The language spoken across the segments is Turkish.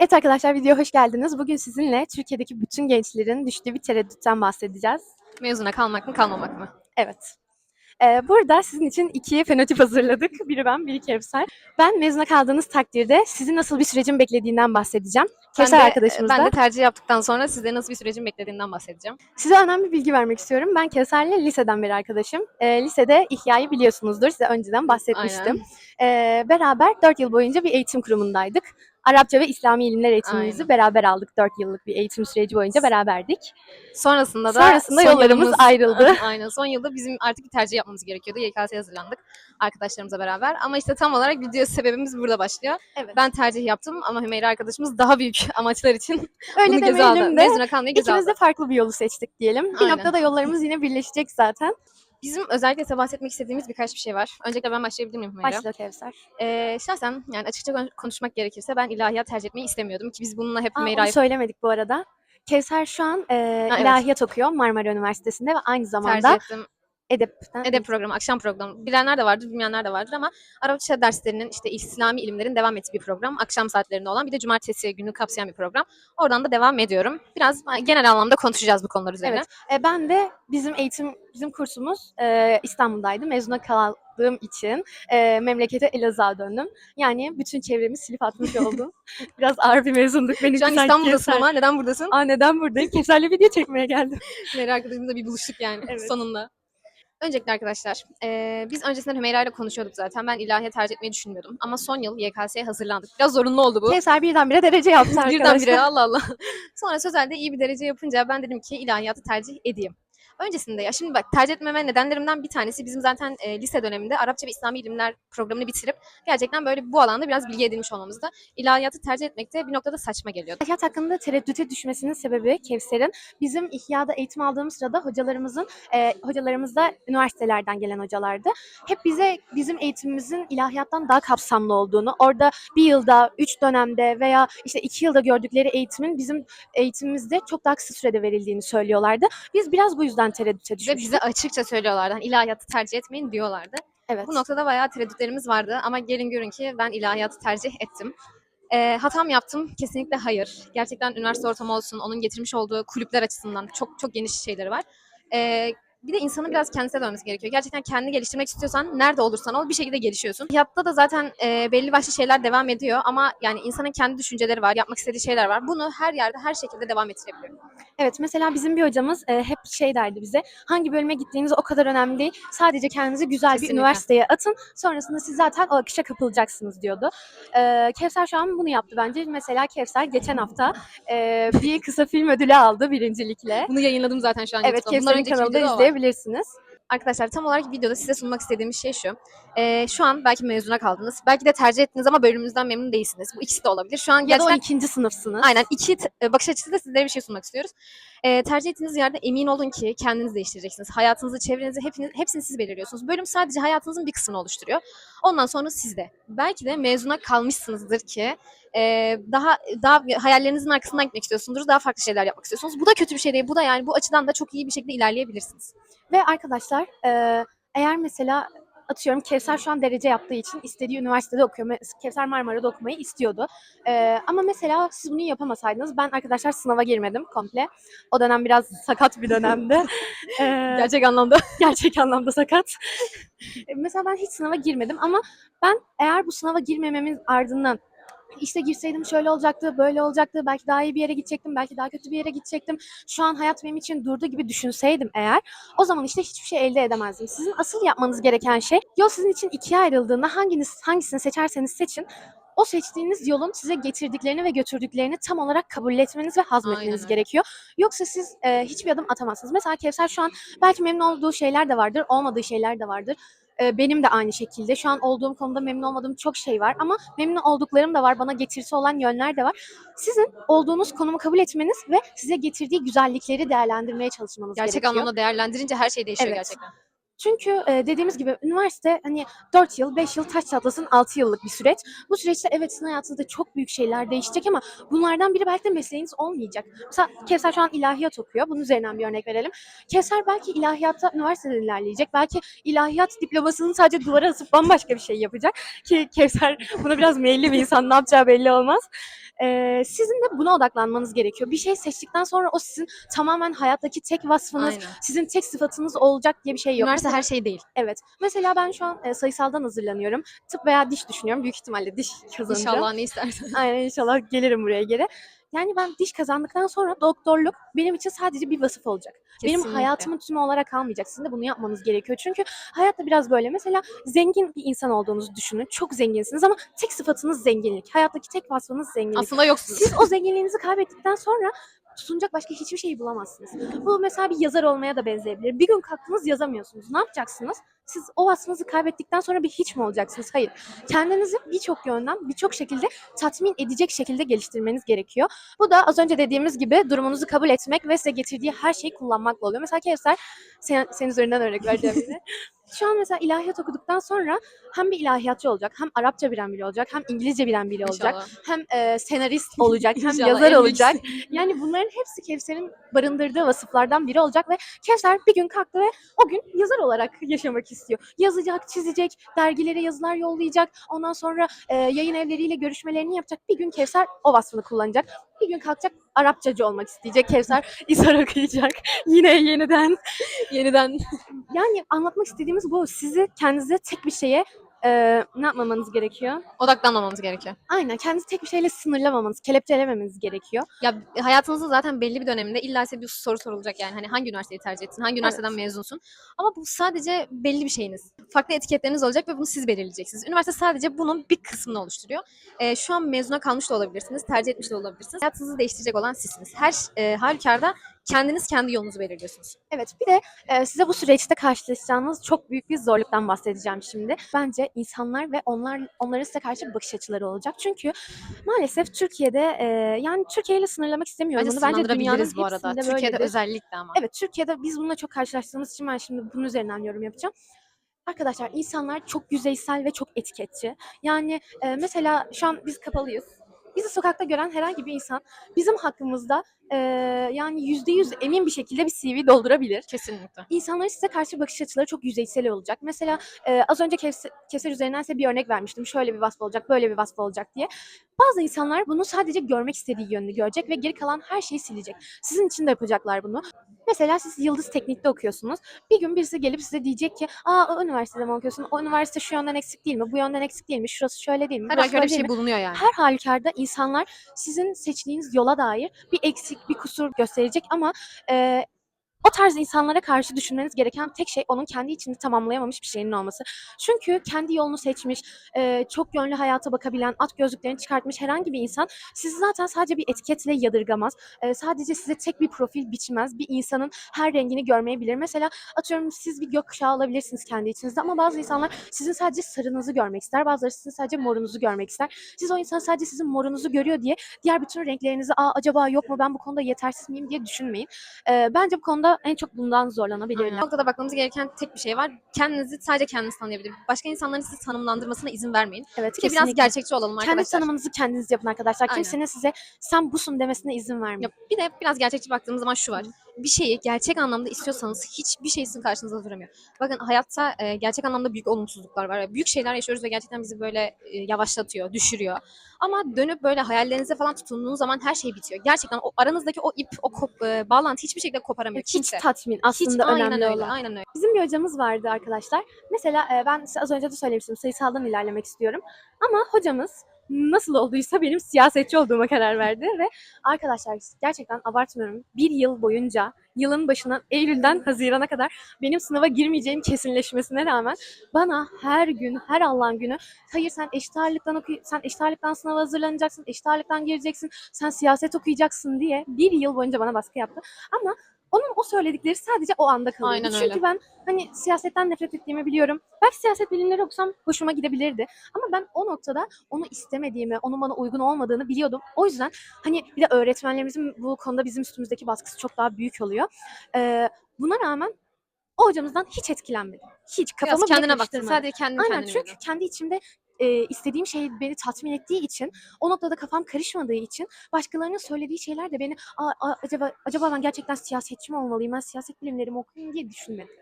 Evet arkadaşlar videoya hoş geldiniz. Bugün sizinle Türkiye'deki bütün gençlerin düştüğü bir tereddütten bahsedeceğiz. Mezuna kalmak mı kalmamak mı? Evet. Ee, burada sizin için iki fenotip hazırladık. Biri ben, biri Kevser. Ben mezuna kaldığınız takdirde sizi nasıl bir sürecin beklediğinden bahsedeceğim. Kevser ben de, arkadaşımız ben da. de tercih yaptıktan sonra size nasıl bir sürecin beklediğinden bahsedeceğim. Size önemli bir bilgi vermek istiyorum. Ben Kevser'le liseden beri arkadaşım. Ee, lisede İhya'yı biliyorsunuzdur. Size önceden bahsetmiştim. Ee, beraber 4 yıl boyunca bir eğitim kurumundaydık. Arapça ve İslami ilimler eğitimimizi Aynen. beraber aldık. 4 yıllık bir eğitim süreci boyunca beraberdik. Sonrasında da Sonrasında son yollarımız yılımız- ayrıldı. Aynen. Son yılda bizim artık bir tercih yapmamız gerekiyordu. YKS'ye hazırlandık arkadaşlarımızla beraber. Ama işte tam olarak video sebebimiz burada başlıyor. Evet. Ben tercih yaptım ama Hümeyra arkadaşımız daha büyük amaçlar için Öyle bunu göze aldı. de Mezuna kalmayı göze ikimiz aldı. de farklı bir yolu seçtik diyelim. Bir Aynen. noktada yollarımız yine birleşecek zaten. Bizim özellikle bahsetmek istediğimiz birkaç bir şey var. Öncelikle ben başlayabilir miyim Hümeyra? Başla Kevser. Ee, şahsen yani açıkça kon- konuşmak gerekirse ben ilahiyat tercih etmeyi istemiyordum ki biz bununla hep Aa, onu Hümeyra'yı söylemedik bu arada. Kevser şu an e, evet. ilahiyat okuyor Marmara Üniversitesi'nde ve aynı tercih zamanda ettim. Edepten Edep programı, akşam programı. Bilenler de vardır, bilmeyenler de vardır ama Arapça derslerinin işte İslami ilimlerin devam ettiği bir program. Akşam saatlerinde olan bir de cumartesi günü kapsayan bir program. Oradan da devam ediyorum. Biraz genel anlamda konuşacağız bu konular üzerine. Evet. E, ben de bizim eğitim, bizim kursumuz e, İstanbul'daydı. Mezuna kaldığım için e, memlekete Elazığ'a döndüm. Yani bütün çevremi silip atmış oldum. Biraz ağır bir mezunduk. Benim Şu an sanki İstanbul'dasın Kevser- ama neden buradasın? Aa neden buradayım? Kevser'le video çekmeye geldim. Merak arkadaşımızla bir buluştuk yani Evet. sonunda. Öncelikle arkadaşlar, eee, biz öncesinden Hümeyra ile konuşuyorduk zaten. Ben ilahiyat tercih etmeyi düşünmüyordum. Ama son yıl YKS'ye hazırlandık. Biraz zorunlu oldu bu. Kevser birdenbire derece yaptı arkadaşlar. Birdenbire Allah Allah. Sonra sözelde iyi bir derece yapınca ben dedim ki ilahiyatı tercih edeyim. Öncesinde ya şimdi bak tercih etmeme nedenlerimden bir tanesi bizim zaten e, lise döneminde Arapça ve İslami ilimler programını bitirip gerçekten böyle bu alanda biraz bilgi edinmiş olmamızda. İlahiyatı tercih etmek de bir noktada saçma geliyordu. İlahiyat hakkında tereddüte düşmesinin sebebi Kevser'in bizim İhya'da eğitim aldığımız sırada hocalarımızın e, hocalarımız da üniversitelerden gelen hocalardı. Hep bize bizim eğitimimizin ilahiyattan daha kapsamlı olduğunu, orada bir yılda, üç dönemde veya işte iki yılda gördükleri eğitimin bizim eğitimimizde çok daha kısa sürede verildiğini söylüyorlardı. Biz biraz bu yüzden tereddüte Ve düşmüştük. bize açıkça söylüyorlardı. Hani ilahiyatı tercih etmeyin diyorlardı. evet. Bu noktada bayağı tereddütlerimiz vardı ama gelin görün ki ben ilahiyatı tercih ettim. Ee, hatam yaptım? Kesinlikle hayır. Gerçekten üniversite ortamı olsun, onun getirmiş olduğu kulüpler açısından çok çok geniş şeyleri var. Ee, bir de insanın biraz kendisine dönmesi gerekiyor. Gerçekten kendini geliştirmek istiyorsan nerede olursan ol bir şekilde gelişiyorsun. Hayatta da zaten e, belli başlı şeyler devam ediyor ama yani insanın kendi düşünceleri var, yapmak istediği şeyler var. Bunu her yerde her şekilde devam ettirebiliyor. Evet mesela bizim bir hocamız e, hep şey derdi bize hangi bölüme gittiğiniz o kadar önemli değil. Sadece kendinizi güzel bir Kesinlikle. üniversiteye atın sonrasında siz zaten o akışa kapılacaksınız diyordu. E, Kevser şu an bunu yaptı bence. Mesela Kevser geçen hafta e, bir kısa film ödülü aldı birincilikle. Bunu yayınladım zaten şu an Evet Kevser'in kanalında videoda var. Arkadaşlar tam olarak videoda size sunmak istediğimiz şey şu. Ee, şu an belki mezuna kaldınız. Belki de tercih ettiniz ama bölümünüzden memnun değilsiniz. Bu ikisi de olabilir. Şu an Ya da gerçekten 12. sınıfsınız. aynen iki e, bakış açısıyla sizlere bir şey sunmak istiyoruz. Ee, tercih ettiğiniz yerde emin olun ki kendiniz değiştireceksiniz. Hayatınızı, çevrenizi hepiniz, hepsini siz belirliyorsunuz. Bölüm sadece hayatınızın bir kısmını oluşturuyor. Ondan sonra sizde. Belki de mezuna kalmışsınızdır ki e, daha daha hayallerinizin arkasından gitmek istiyorsunuz. Daha farklı şeyler yapmak istiyorsunuz. Bu da kötü bir şey değil. Bu da yani bu açıdan da çok iyi bir şekilde ilerleyebilirsiniz. Ve arkadaşlar e, eğer mesela atıyorum Kevser şu an derece yaptığı için istediği üniversitede okuyor. Kevser Marmara'da okumayı istiyordu. E, ama mesela siz bunu yapamasaydınız ben arkadaşlar sınava girmedim komple. O dönem biraz sakat bir dönemdi. E, Gerçek anlamda. gerçek anlamda sakat. E, mesela ben hiç sınava girmedim ama ben eğer bu sınava girmememin ardından işte girseydim şöyle olacaktı, böyle olacaktı, belki daha iyi bir yere gidecektim, belki daha kötü bir yere gidecektim. Şu an hayat benim için durdu gibi düşünseydim eğer, o zaman işte hiçbir şey elde edemezdim. Sizin asıl yapmanız gereken şey, yol sizin için ikiye ayrıldığında hanginiz hangisini seçerseniz seçin, o seçtiğiniz yolun size getirdiklerini ve götürdüklerini tam olarak kabul etmeniz ve hazmetmeniz gerekiyor. Yoksa siz e, hiçbir adım atamazsınız. Mesela Kevser şu an belki memnun olduğu şeyler de vardır, olmadığı şeyler de vardır. E, benim de aynı şekilde. Şu an olduğum konuda memnun olmadığım çok şey var ama memnun olduklarım da var. Bana getirisi olan yönler de var. Sizin olduğunuz konumu kabul etmeniz ve size getirdiği güzellikleri değerlendirmeye çalışmanız Gerçek gerekiyor. anlamda değerlendirince her şey değişiyor Evet. gerçekten. Çünkü e, dediğimiz gibi üniversite hani 4 yıl, 5 yıl taş çatlasın 6 yıllık bir süreç. Bu süreçte evet sizin hayatınızda çok büyük şeyler değişecek ama bunlardan biri belki de mesleğiniz olmayacak. Mesela Kevser şu an ilahiyat okuyor. Bunun üzerinden bir örnek verelim. Kevser belki ilahiyatta üniversitede ilerleyecek. Belki ilahiyat diplomasını sadece duvara asıp bambaşka bir şey yapacak. Ki Kevser buna biraz meyilli bir insan. Ne yapacağı belli olmaz. Ee, sizin de buna odaklanmanız gerekiyor. Bir şey seçtikten sonra o sizin tamamen hayattaki tek vasfınız, Aynen. sizin tek sıfatınız olacak diye bir şey yok. Üniversite Her şey değil. Evet. Mesela ben şu an e, sayısaldan hazırlanıyorum. Tıp veya diş düşünüyorum. Büyük ihtimalle diş kazanacağım. İnşallah ne istersen. Aynen inşallah gelirim buraya geri. Yani ben diş kazandıktan sonra doktorluk benim için sadece bir vasıf olacak. Benim Kesinlikle. hayatımın tümü olarak kalmayacak. Sizin de bunu yapmanız gerekiyor. Çünkü hayatta biraz böyle. Mesela zengin bir insan olduğunuzu düşünün. Çok zenginsiniz ama tek sıfatınız zenginlik. Hayattaki tek vasfınız zenginlik. Aslında yoksunuz. Siz o zenginliğinizi kaybettikten sonra tutunacak başka hiçbir şeyi bulamazsınız. Bu mesela bir yazar olmaya da benzeyebilir. Bir gün kalktınız yazamıyorsunuz. Ne yapacaksınız? Siz o vasfınızı kaybettikten sonra bir hiç mi olacaksınız? Hayır. Kendinizi birçok yönden, birçok şekilde tatmin edecek şekilde geliştirmeniz gerekiyor. Bu da az önce dediğimiz gibi durumunuzu kabul etmek ve size getirdiği her şeyi kullanmakla oluyor. Mesela Kevser, sen, senin üzerinden örnek vereceğim yine. Şu an mesela ilahiyat okuduktan sonra hem bir ilahiyatçı olacak, hem Arapça bilen biri olacak, hem İngilizce bilen biri olacak, İnşallah. hem e, senarist olacak, hem İnşallah, yazar olacak. Yani bunların hepsi Kevser'in barındırdığı vasıflardan biri olacak ve Kevser bir gün kalktı ve o gün yazar olarak yaşamak istiyor. Yazacak, çizecek, dergilere yazılar yollayacak, ondan sonra e, yayın evleriyle görüşmelerini yapacak. Bir gün Kevser o vasfını kullanacak. Bir gün kalkacak Arapçacı olmak isteyecek Kevser. İsar okuyacak. Yine yeniden. Yeniden Yani anlatmak istediğimiz bu. Sizi kendinize tek bir şeye e, ne yapmamanız gerekiyor? odaklanmamamız gerekiyor. Aynen kendinizi tek bir şeyle sınırlamamanız, kelepçelememeniz gerekiyor. Ya hayatınızın zaten belli bir döneminde illa size bir soru sorulacak yani. Hani hangi üniversiteyi tercih ettin, hangi üniversiteden mezunsun? Ama bu sadece belli bir şeyiniz. Farklı etiketleriniz olacak ve bunu siz belirleyeceksiniz. Üniversite sadece bunun bir kısmını oluşturuyor. Ee, şu an mezuna kalmış da olabilirsiniz, tercih etmiş de olabilirsiniz. Hayatınızı değiştirecek olan sizsiniz. Her e, halükarda kendiniz kendi yolunuzu belirliyorsunuz. Evet bir de e, size bu süreçte karşılaşacağınız çok büyük bir zorluktan bahsedeceğim şimdi. Bence insanlar ve onlar onların size karşı bakış açıları olacak. Çünkü maalesef Türkiye'de e, yani Türkiye ile sınırlamak istemiyorum Bence bunu. Bence dünyanın sınırlandırabiliriz bu arada. Türkiye'de böyledir. özellikle ama. Evet Türkiye'de biz bununla çok karşılaştığımız için ben şimdi bunun üzerinden yorum yapacağım. Arkadaşlar insanlar çok yüzeysel ve çok etiketçi. Yani e, mesela şu an biz kapalıyız. Bizi sokakta gören herhangi bir insan bizim hakkımızda e, yani yüzde yüz emin bir şekilde bir CV doldurabilir. Kesinlikle. İnsanların size karşı bakış açıları çok yüzeysel olacak. Mesela e, az önce Kevser, Kevser üzerinden size bir örnek vermiştim. Şöyle bir vasfı olacak, böyle bir vasfı olacak diye. Bazı insanlar bunu sadece görmek istediği yönünü görecek ve geri kalan her şeyi silecek. Sizin için de yapacaklar bunu. Mesela siz Yıldız Teknik'te okuyorsunuz. Bir gün birisi gelip size diyecek ki Aa o üniversitede mi okuyorsun? O üniversite şu yönden eksik değil mi? Bu yönden eksik değil mi? Şurası şöyle değil mi? Her halükarda bir şey mi?" bulunuyor yani. Her halükarda insanlar sizin seçtiğiniz yola dair bir eksik, bir kusur gösterecek ama e, o tarz insanlara karşı düşünmeniz gereken tek şey onun kendi içinde tamamlayamamış bir şeyinin olması. Çünkü kendi yolunu seçmiş, e, çok yönlü hayata bakabilen, at gözlüklerini çıkartmış herhangi bir insan sizi zaten sadece bir etiketle yadırgamaz. E, sadece size tek bir profil biçmez. Bir insanın her rengini görmeyebilir. Mesela atıyorum siz bir gökkuşağı alabilirsiniz kendi içinizde ama bazı insanlar sizin sadece sarınızı görmek ister. Bazıları sizin sadece morunuzu görmek ister. Siz o insan sadece sizin morunuzu görüyor diye diğer bütün renklerinizi Aa, acaba yok mu ben bu konuda yetersiz miyim diye düşünmeyin. Ee, bence bu konuda en çok bundan zorlanabilirler. Bu noktada bakmamız gereken tek bir şey var. Kendinizi sadece kendiniz tanıyabilir. Başka insanların sizi tanımlandırmasına izin vermeyin. Evet de biraz gerçekçi olalım Kendi arkadaşlar. tanımınızı kendiniz yapın arkadaşlar. Aynen. Kimsenin size sen busun demesine izin vermeyin. Ya bir de biraz gerçekçi baktığımız zaman şu var. Bir şeyi gerçek anlamda istiyorsanız hiçbir şey sizin karşınıza duramıyor. Bakın hayatta e, gerçek anlamda büyük olumsuzluklar var. Büyük şeyler yaşıyoruz ve gerçekten bizi böyle e, yavaşlatıyor, düşürüyor. Ama dönüp böyle hayallerinize falan tutunduğunuz zaman her şey bitiyor. Gerçekten o aranızdaki o ip, o kop, e, bağlantı hiçbir şekilde koparamıyor Hiç kimse. tatmin Hiç aslında aynen önemli öyle, olan. aynen öyle. Bizim bir hocamız vardı arkadaşlar. Mesela e, ben size az önce de söylemiştim sayısaldan ilerlemek istiyorum. Ama hocamız nasıl olduysa benim siyasetçi olduğuma karar verdi ve arkadaşlar gerçekten abartmıyorum. Bir yıl boyunca yılın başından Eylül'den Haziran'a kadar benim sınava girmeyeceğim kesinleşmesine rağmen bana her gün her Allah'ın günü hayır sen eşit ağırlıktan oku sen eşit ağırlıktan sınava hazırlanacaksın, eşit ağırlıktan gireceksin, sen siyaset okuyacaksın diye bir yıl boyunca bana baskı yaptı. Ama onun o söyledikleri sadece o anda kalıyordu. Aynen Çünkü öyle. ben hani siyasetten nefret ettiğimi biliyorum. Belki siyaset bilimleri okusam hoşuma gidebilirdi. Ama ben o noktada onu istemediğimi, onun bana uygun olmadığını biliyordum. O yüzden hani bir de öğretmenlerimizin bu konuda bizim üstümüzdeki baskısı çok daha büyük oluyor. Ee, buna rağmen O hocamızdan hiç etkilenmedim. Hiç Biraz kafamı bile kendine baktın. Sadece kendini Aynen kendine çünkü kendi içimde e, istediğim şey beni tatmin ettiği için o noktada kafam karışmadığı için başkalarının söylediği şeyler de beni "Aa, aa, acaba acaba ben gerçekten siyasetçi mi olmalıyım ben siyaset bilimleri mi okuyayım diye düşünmedim.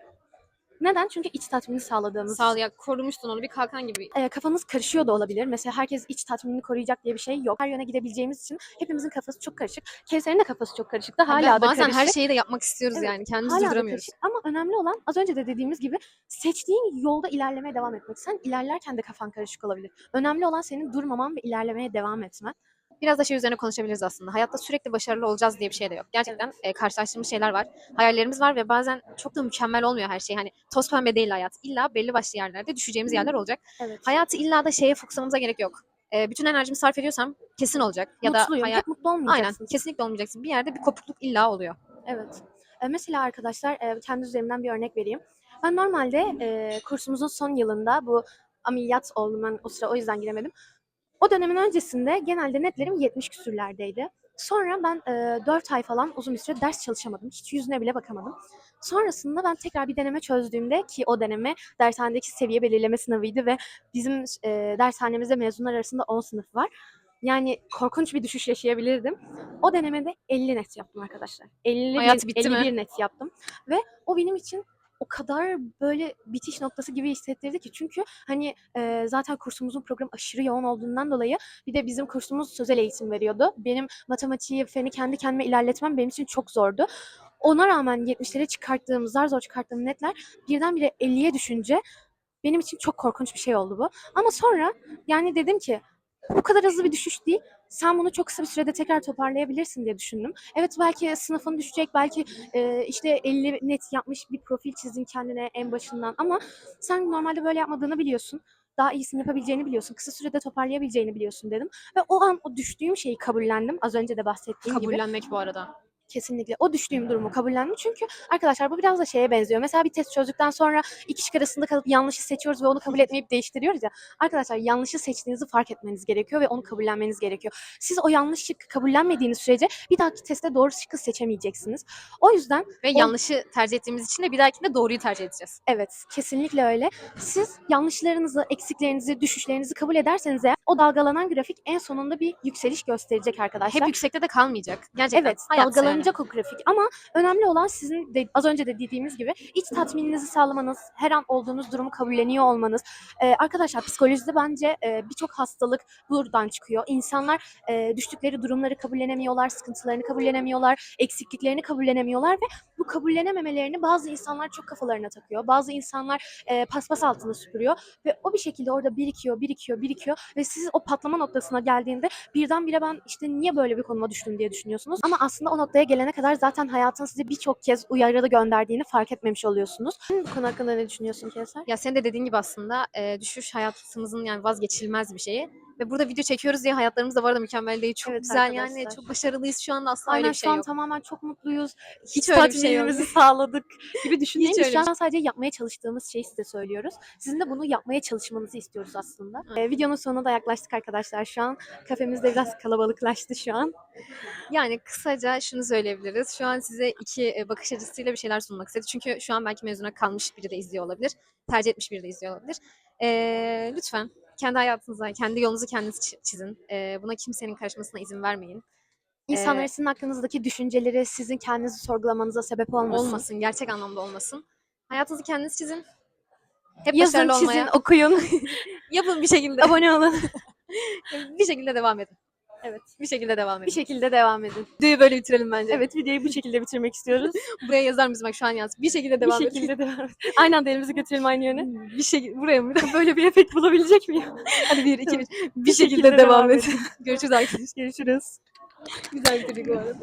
Neden? Çünkü iç tatmini sağladığımız Sağ ol ya korumuştun onu bir kalkan gibi. e, kafanız karışıyor da olabilir. Mesela herkes iç tatminini koruyacak diye bir şey yok. Her yöne gidebileceğimiz için hepimizin kafası çok karışık. Kevser'in de kafası çok karışık da hala Hala da bazen karışık. her şeyi de yapmak istiyoruz Evet, yani. Kendimizi Hala da durduramıyoruz. karışık. Ama önemli olan az önce de dediğimiz gibi seçtiğin yolda ilerlemeye devam etmek. Sen ilerlerken de kafan karışık olabilir. Önemli olan senin durmaman ve ilerlemeye devam etmen. Biraz da şey üzerine konuşabiliriz aslında. Hayatta sürekli başarılı olacağız diye bir şey de yok. Gerçekten e, karşılaştığımız şeyler var. Hayallerimiz var ve bazen çok da mükemmel olmuyor her şey. Hani toz pembe değil hayat. İlla belli başlı yerlerde düşeceğimiz yerler olacak. Evet. Hayatı illa da şeye fokuslamamıza gerek yok. E, bütün enerjimi sarf ediyorsam kesin olacak. Ya da Mutluyum. hayat... Hep mutlu Aynen. olmayacaksın. Kesinlikle olmayacaksın. Bir yerde bir kopukluk illa oluyor. Evet. E, mesela arkadaşlar e, kendi üzerimden bir örnek vereyim. Ben normalde e, kursumuzun son yılında bu ameliyat oldum ben o sıra o yüzden giremedim. O dönemin öncesinde genelde netlerim 70 küsürlerdeydi. Sonra ben e, 4 ay falan uzun bir süre ders çalışamadım. Hiç yüzüne bile bakamadım. Sonrasında ben tekrar bir deneme çözdüğümde ki o deneme dershanedeki seviye belirleme sınavıydı ve bizim e, dershanemizde mezunlar arasında 10 sınıf var. Yani korkunç bir düşüş yaşayabilirdim. O denemede 50 net yaptım arkadaşlar. 50 Hayat bitti mi? 51 net yaptım. Ve o benim için o kadar böyle bitiş noktası gibi hissettirdi ki çünkü hani e, zaten kursumuzun programı aşırı yoğun olduğundan dolayı bir de bizim kursumuz sözel eğitim veriyordu. Benim matematiği, feni kendi kendime ilerletmem benim için çok zordu. Ona rağmen 70'lere çıkarttığım, zar zor çıkarttığım netler birdenbire 50'ye düşünce benim için çok korkunç bir şey oldu bu. Ama sonra yani dedim ki bu kadar hızlı bir düşüş değil. Sen bunu çok kısa bir sürede tekrar toparlayabilirsin diye düşündüm. Evet belki sınıfın düşecek, belki e, işte 50 net yapmış bir profil çizdin kendine en başından ama sen normalde böyle yapmadığını biliyorsun. Daha iyisini yapabileceğini biliyorsun. Kısa sürede toparlayabileceğini biliyorsun dedim. Ve o an o düştüğüm şeyi kabullendim. Az önce de bahsettiğim gibi. Kabullenmek bu arada. Kesinlikle. O düştüğüm durumu kabullendim. Çünkü arkadaşlar bu biraz da şeye benziyor. Mesela bir test çözdükten sonra iki şık arasında kalıp yanlışı seçiyoruz ve onu kabul etmeyip değiştiriyoruz ya. Arkadaşlar yanlışı seçtiğinizi fark etmeniz gerekiyor ve onu kabullenmeniz gerekiyor. Siz o yanlış şıkkı kabullenmediğiniz sürece bir dahaki testte doğru şıkkı seçemeyeceksiniz. O yüzden Ve O- yanlışı tercih ettiğimiz için de bir dahakinde doğruyu tercih edeceğiz. Evet, kesinlikle öyle. Siz yanlışlarınızı, eksiklerinizi, düşüşlerinizi kabul ederseniz eğer o dalgalanan grafik en sonunda bir yükseliş gösterecek arkadaşlar. Hep yüksekte de kalmayacak. Gerçekten. Evet, Hayatsa yani. dalgalanacak o grafik ama önemli olan sizin de az önce de dediğimiz gibi iç tatmininizi sağlamanız, her an olduğunuz durumu kabulleniyor olmanız. Ee, arkadaşlar psikolojide bence e, birçok hastalık buradan çıkıyor. İnsanlar e, düştükleri durumları kabullenemiyorlar, sıkıntılarını kabullenemiyorlar, eksikliklerini kabullenemiyorlar ve bu kabullenememelerini bazı insanlar çok kafalarına takıyor. Bazı insanlar e, paspas altına süpürüyor ve o bir şekilde orada birikiyor, birikiyor, birikiyor ve siz o patlama noktasına geldiğinde birdenbire ben işte niye böyle bir konuma düştüm diye düşünüyorsunuz. Ama aslında o noktaya gelene kadar zaten hayatın size birçok kez uyarı gönderdiğini fark etmemiş oluyorsunuz. Bu konu hakkında ne düşünüyorsun Kevser? Ya senin de dediğin gibi aslında e, düşüş hayatımızın yani vazgeçilmez bir şeyi. Ve burada video çekiyoruz diye hayatlarımız da bu arada mükemmel değil. Çok Evet güzel yani. arkadaşlar. Çok başarılıyız şu anda asla öyle Aynen bir şu şey an yok. tamamen çok mutluyuz. Hiç öyle bir şey yok. tatminimizi sağladık gibi düşünmeyin. Hiç Biz öyle şu bir an sadece yapmaya çalıştığımız şeyi size söylüyoruz. Sizin de bunu yapmaya çalışmanızı istiyoruz aslında. Ee, videonun sonuna da yaklaştık arkadaşlar şu an. Kafemiz de biraz kalabalıklaştı şu an. Yani kısaca şunu söyleyebiliriz. Şu an size iki e, bakış açısıyla bir şeyler sunmak istedik. Çünkü şu an belki mezuna kalmış biri de izliyor olabilir. Tercih etmiş biri de izliyor olabilir. E, lütfen kendi hayatınıza, kendi yolunuzu kendiniz çi- çizin. E, buna kimsenin karışmasına izin vermeyin. İnsanlar Ee, sizin hakkınızdaki düşünceleri sizin kendinizi sorgulamanıza sebep olmasın. Olmasın, gerçek anlamda olmasın. Hayatınızı kendiniz çizin. Hep Yazın, çizin, olmaya. okuyun, Yapın bir şekilde. abone olun. bir şekilde devam edin. Evet. Bir şekilde devam Bir edin. şekilde devam edin. Videoyu böyle bitirelim bence. Evet videoyu bu şekilde bitirmek istiyoruz. Buraya yazar mısın bak şu an yaz. Bir şekilde devam bir edin. şekilde devam edin. Aynı anda elimizi götürelim aynı yöne. Bir şekilde buraya mı? Böyle bir efekt bulabilecek miyim? Hadi bir, iki, Tamam. bir. Bir şekilde devam edin. Görüşürüz arkadaşlar. Görüşürüz. Güzel bitirdik bu arada.